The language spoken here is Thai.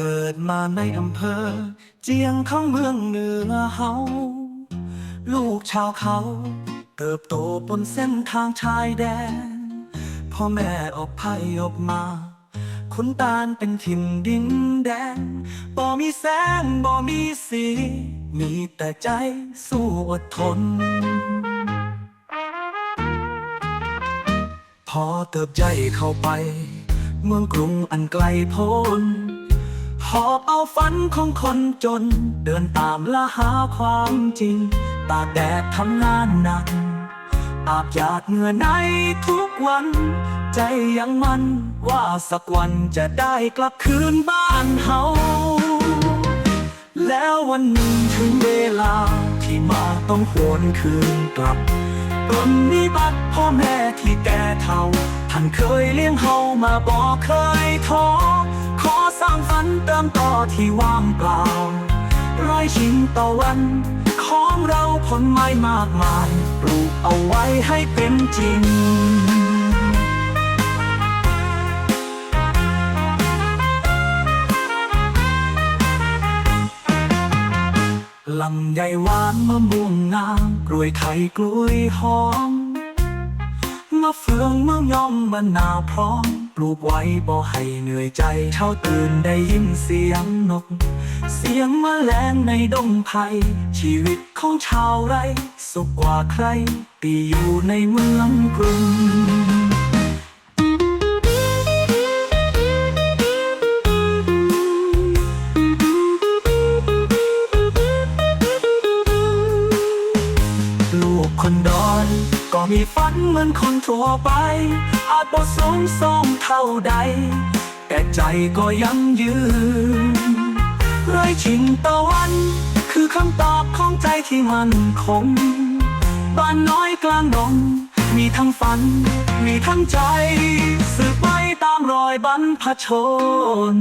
เกิดมาในอำเภอ เจียงข้างเมืองเหนือเฮา ลูกชาวเขา เติบโตบนเส้นทางชายแดน พ่อแม่ออกพยพมา คุณตาลเป็นถิ่นดินแดน บ่มีแสงบ่มีสี มีแต่ใจสู้อดทน พอเติบใหญ่เข้าไป เมืองกรุงอันไกลโพ้น หอบเอาฝันของคนจน เดินตามล่าหาความจริง ตาแดดทำงานหนัก อาบหยาดเหงื่อในทุกวัน ใจยังมันว่าสักวันจะได้กลับคืนบ้านเฮาแล้ววันหนึ่งถึงเวลาที่มาต้องหวนคืนกลับปรนนิบัติพ่อแม่ที่แก่เฒ่า ท่านเคยเลี้ยงเฮามาบอกเคยท้อางฝันเติมต่อที่ว่างเปล่าร้อยชิงต่อวัน ของเราผลไม้มากมาย ปลูกเอาไว้ให้เป็นจริงลำไยหวานมะม่วงงามกล้วยไข่กล้วยหอมมะเฟืองมะยอมมะนาวพร้อม ปลูกไว้บ่ให้เหนื่อยใจเช้าตื่นได้ยินเสียงนก เสียงมแมลงในดงไผ่ชีวิตของชาวไร่ สุขกว่าใคร ปีอยู่ในเมืองกรุง มีฝันเหมือนคนทั่วไป อาจบ่สูงส่งเท่าใด แต่ใจก็ยังยืนไรชิงตะวัน คือคำตอบของใจที่มันคง บ้านน้อยกลางดงมีทั้งฝัน มีทั้งใจ สืบไปตามรอยบรรพชน